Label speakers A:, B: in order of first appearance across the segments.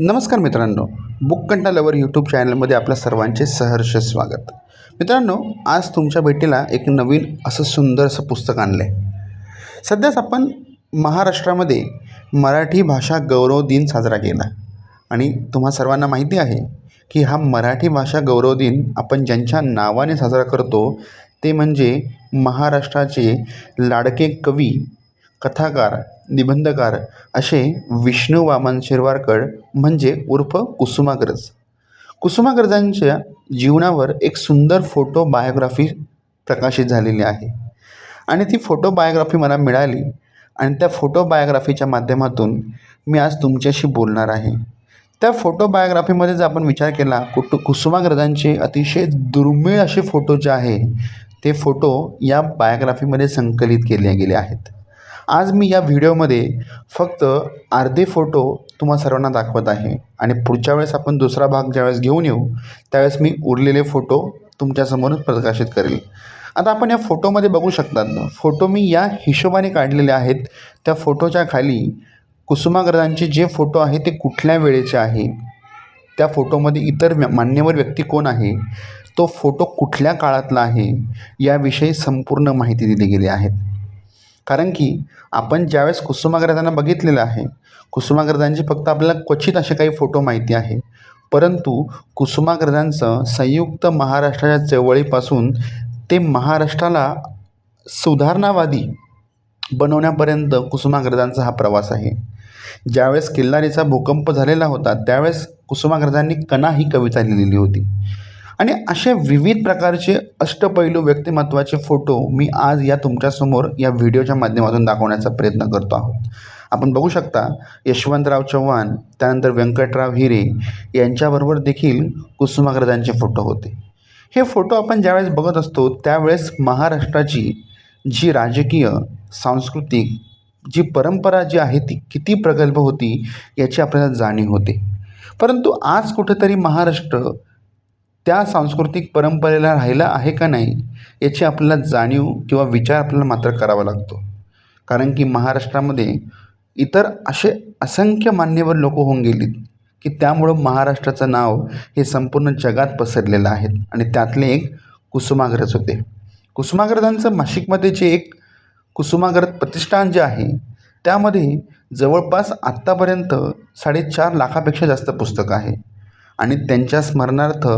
A: नमस्कार मित्रांनो book कंटा lover YouTube चॅनलमध्ये आपल्या सर्वांचे सहर्ष स्वागत. मित्रांनो आज तुमच्या भेटीला एक नवीन असं सुंदर असं पुस्तक आणलं आहे सध्याच आपण महाराष्ट्रामध्ये मराठी भाषा गौरव दिन साजरा केला. आणि तुम्हा सर्वांना माहिती आहे की हा मराठी भाषा गौरव दिन आपण ज्यांच्या नावाने साजरा करतो ते म्हणजे महाराष्ट्राचे लाडके कवी कथाकार निबंधकार असे विष्णू वामन शिरवाडकर म्हणजे उर्फ कुसुमाग्रज. कुसुमाग्रजांच्या जीवनावर एक सुंदर फोटो बायोग्राफी प्रकाशित झालेली आहे. आणि ती फोटो बायोग्राफी मला मिळाली आणि त्या फोटो बायोग्राफीच्या माध्यमातून मी आज तुमच्याशी बोलणार आहे. त्या फोटो बायोग्राफीमध्ये जर आपण विचार केला कुटु कुसुमाग्रजांचे अतिशय दुर्मिळ असे फोटो जे आहे ते फोटो या बायोग्राफीमध्ये संकलित केले गेले आहेत. आज मी या व्हिडिओमध्ये फक्त अर्धे फोटो तुम्हा सर्वांना दाखवत आहे. आणि पुढच्या वेळेस आपण दुसरा भाग ज्यावेळेस घेऊन येऊ त्यावेळेस मी उरलेले फोटो तुमच्यासमोर प्रकाशित करेल. आता आपण या फोटोमध्ये बघू शकतात ना फोटो मी या हिशोबाने काढलेले आहेत. त्या फोटोच्या खाली कुसुमाग्रजांचे जे फोटो आहे ते कुठल्या वेळेचे आहे? त्या फोटोमध्ये इतर व्य- मान्यवर व्यक्ती कोण आहे? तो फोटो कुठल्या काळातला आहे? याविषयी संपूर्ण माहिती दिली गेली आहेत कारण की आपण ज्यावेळेस कुसुमाग्रजांना बघितलेलं आहे कुसुमाग्रजांचे फक्त आपल्याला क्वचित असे काही फोटो माहिती आहे. परंतु कुसुमाग्रजांचं संयुक्त महाराष्ट्राच्या चळवळीपासून ते महाराष्ट्राला सुधारणावादी बनवण्यापर्यंत कुसुमाग्रजांचा हा प्रवास आहे. ज्यावेळेस किल्लारीचा भूकंप झालेला होता त्यावेळेस कुसुमाग्रजांनी कणा ही कविता लिहिलेली होती. आणि असे विविध प्रकारचे अष्टपैलू व्यक्तिमत्वाचे फोटो मी आज या तुमच्यासमोर या व्हिडिओच्या माध्यमातून दाखवण्याचा प्रयत्न करतो आहोत. आपण बघू शकता यशवंतराव चव्हाण त्यानंतर व्यंकटराव हिरे यांच्याबरोबर देखील कुसुमाग्रजांचे फोटो होते. हे फोटो आपण ज्यावेळेस बघत असतो त्यावेळेस महाराष्ट्राची जी राजकीय सांस्कृतिक जी परंपरा जी आहे ती किती प्रगल्भ होती याची आपल्याला जाणीव होते. परंतु आज कुठेतरी महाराष्ट्र त्या सांस्कृतिक परंपरेला राहिला आहे का नाही याची आपल्याला जाणीव किंवा विचार आपल्याला मात्र करावा लागतो. कारण की महाराष्ट्रामध्ये इतर असे असंख्य मान्यवर लोक होऊन गेलीत की त्यामुळं महाराष्ट्राचं नाव हे संपूर्ण जगात पसरलेलं आहे. आणि त्यातले एक कुसुमाग्रज होते. कुसुमाग्रजांचं नाशिकमध्ये जे एक कुसुमाग्रज प्रतिष्ठान जे आहे त्यामध्ये जवळपास आत्तापर्यंत साडेचार लाखापेक्षा जास्त पुस्तकं आहे. आणि त्यांच्या स्मरणार्थ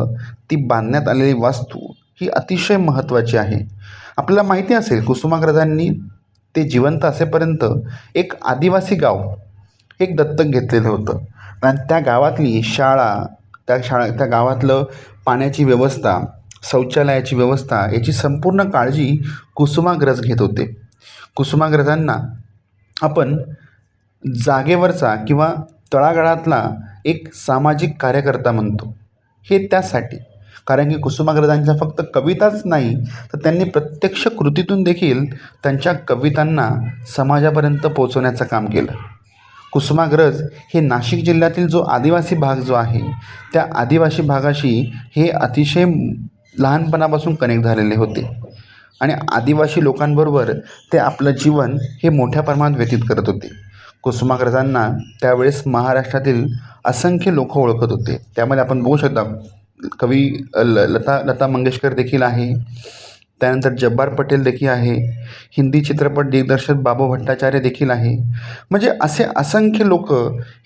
A: ती बांधण्यात आलेली वास्तू ही अतिशय महत्त्वाची आहे. आपल्याला माहिती असेल कुसुमाग्रजांनी ते जिवंत असेपर्यंत एक आदिवासी गाव एक दत्तक घेतलेलं होतं. आणि त्या गावातली शाळा त्या शाळा त्या गावातलं पाण्याची व्यवस्था शौचालयाची व्यवस्था याची संपूर्ण काळजी कुसुमाग्रज घेत होते. कुसुमाग्रजांना आपण जागेवरचा किंवा तळागाळातला एक सामाजिक कार्यकर्ता म्हणतो. हे त्यासाठी. कारण की कुसुमाग्रजांच्या फक्त कविताच नाही तर त्यांनी प्रत्यक्ष कृतीतून देखील त्यांच्या कवितांना समाजापर्यंत पोचवण्याचं काम केलं. कुसुमाग्रज हे नाशिक जिल्ह्यातील जो आदिवासी भाग जो आहे त्या आदिवासी भागाशी हे अतिशय लहानपणापासून कनेक्ट झालेले होते. आणि आदिवासी लोकांबरोबर ते आपलं जीवन हे मोठ्या प्रमाणात व्यतीत करत होते. कुसुमाग्रजांना त्यावेळेस महाराष्ट्रातील असंख्य लोक ओळखत होते. त्यामध्ये आपण बघू शकता कवी ल लता लता मंगेशकर देखील आहे. त्यानंतर जब्बार पटेल देखील आहे. हिंदी चित्रपट दिग्दर्शक बाबू भट्टाचार्य देखील आहे. म्हणजे असे असंख्य लोक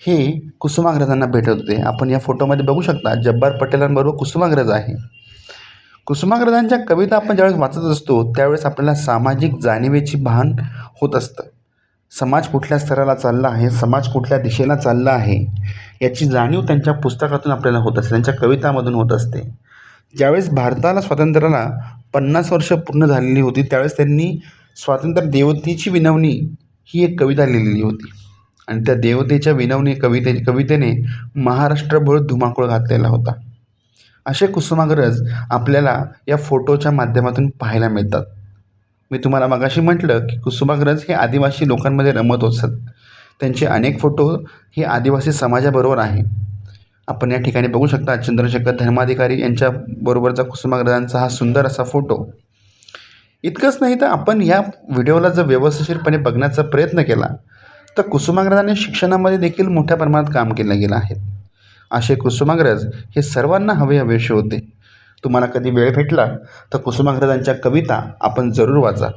A: हे कुसुमाग्रजांना भेटत होते. आपण या फोटोमध्ये बघू शकता जब्बार पटेलांबरोबर कुसुमाग्रज आहे. कुसुमाग्रजांच्या कविता आपण ज्यावेळेस वाचत असतो त्यावेळेस आपल्याला सामाजिक जाणीवेची भान होत असतं. समाज कुठल्या स्तराला चालला आहे समाज कुठल्या दिशेला चालला आहे याची जाणीव त्यांच्या पुस्तकातून आपल्याला होत असते त्यांच्या कवितामधून होत असते. ज्यावेळेस भारताला स्वातंत्र्याला पन्नास वर्ष पूर्ण झालेली होती त्यावेळेस त्यांनी स्वातंत्र्य देवतेची विनवणी ही एक कविता लिहिलेली होती. आणि त्या देवतेच्या विनवणी कविते कवितेने महाराष्ट्रभर धुमाकूळ घातलेला होता. असे कुसुमाग्रज आपल्याला या फोटोच्या माध्यमातून पाहायला मिळतात. मी तुम्हाला मगाशी म्हटलं की कुसुमाग्रज हे आदिवासी लोकांमध्ये रमत असत. त्यांचे अनेक फोटो हे आदिवासी समाजाबरोबर आहे. आपण या ठिकाणी बघू शकता चंद्रशेखर धर्माधिकारी यांच्याबरोबरचा कुसुमाग्रजांचा हा सुंदर असा फोटो. इतकंच नाही तर आपण या व्हिडिओला जर व्यवस्थितपणे बघण्याचा प्रयत्न केला तर कुसुमाग्रजाने शिक्षणामध्ये देखील मोठ्या प्रमाणात काम केलं गेलं आहे. असे कुसुमाग्रज हे सर्वांना हवे हवेसे होते. तुम्हाला कधी वेळ भेटला तर कुसुमाग्रजांच्या कविता आपण जरूर वाचा.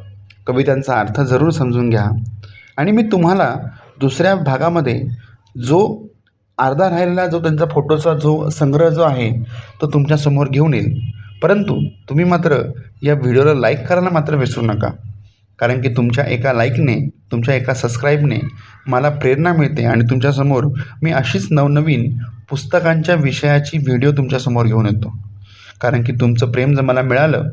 A: कवितांचा अर्थ जरूर समजून घ्या. आणि मी तुम्हाला दुसऱ्या भागामध्ये जो अर्धा राहिलेला जो त्यांचा फोटोचा जो संग्रह जो आहे तो तुमच्यासमोर घेऊन येईल. परंतु तुम्ही मात्र या व्हिडिओला लाईक करायला मात्र विसरू नका. कारण की तुमच्या एका लाईकने तुमच्या एका सबस्क्राईबने मला प्रेरणा मिळते आणि तुमच्यासमोर मी अशीच नवनवीन पुस्तकांच्या विषयाची व्हिडिओ तुमच्यासमोर घेऊन येतो. कारण की तुमचं प्रेम जर मला मिळालं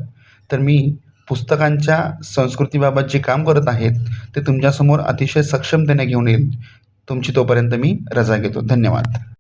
A: तर मी पुस्तकांच्या संस्कृतीबाबत जे काम करत आहेत ते तुमच्यासमोर अतिशय सक्षमतेने घेऊन येईल. तुमची तोपर्यंत मी रजा घेतो. धन्यवाद.